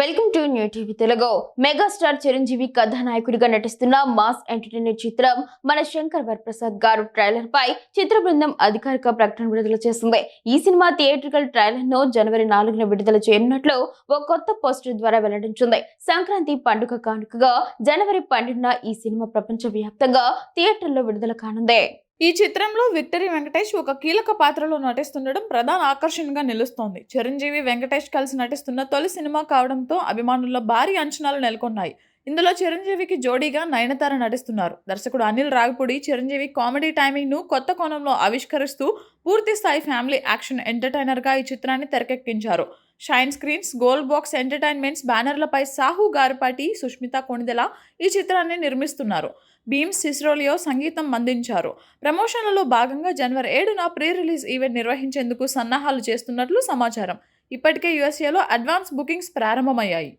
Welcome to new TV Telugu. Megastar Chiranjeevi కథానాయకుడిగా నటిస్తున్న mass entertainer చిత్రం మన శంకర్ వరప్రసాద్ గారు ట్రైలర్ పై చిత్ర బృందం అధికారిక ప్రకటన విడుదల చేసింది. ఈ సినిమా థియేట్రికల్ ట్రైలర్ను జనవరి నాలుగున విడుదల చేయనున్నట్లు ఓ కొత్త పోస్టర్ ద్వారా వెల్లడించింది. సంక్రాంతి పండుగ కానుకగా జనవరి పన్నెండున ఈ సినిమా ప్రపంచ వ్యాప్తంగా థియేటర్లో విడుదల కానుంది. ఈ చిత్రంలో విక్టరీ వెంకటేష్ ఒక కీలక పాత్రలో నటిస్తుండడం ప్రధాన ఆకర్షణగా నిలుస్తోంది. చిరంజీవి వెంకటేష్ కలిసి నటిస్తున్న తొలి సినిమా కావడంతో అభిమానుల్లో భారీ అంచనాలు నెలకొన్నాయి. ఇందులో చిరంజీవికి జోడీగా నయనతార నటిస్తున్నారు. దర్శకుడు అనిల్ రాగపూడి చిరంజీవి కామెడీ టైమింగ్ను కొత్త కోణంలో ఆవిష్కరిస్తూ పూర్తి స్థాయి ఫ్యామిలీ యాక్షన్ ఎంటర్టైనర్గా ఈ చిత్రాన్ని తెరకెక్కించారు. Shine screens gold box entertainments బ్యానర్లపై Sahu Garipati Sushmita Konidela ఈ చిత్రాన్ని నిర్మిస్తున్నారు. భీమ్ సిస్రోలియో సంగీతం అందించారు. ప్రమోషన్లలో భాగంగా జనవరి ఏడున ప్రీ రిలీజ్ ఈవెంట్ నిర్వహించేందుకు సన్నాహాలు చేస్తున్నట్లు సమాచారం. ఇప్పటికే యుఎస్ఏలో అడ్వాన్స్ బుకింగ్స్ ప్రారంభమయ్యాయి.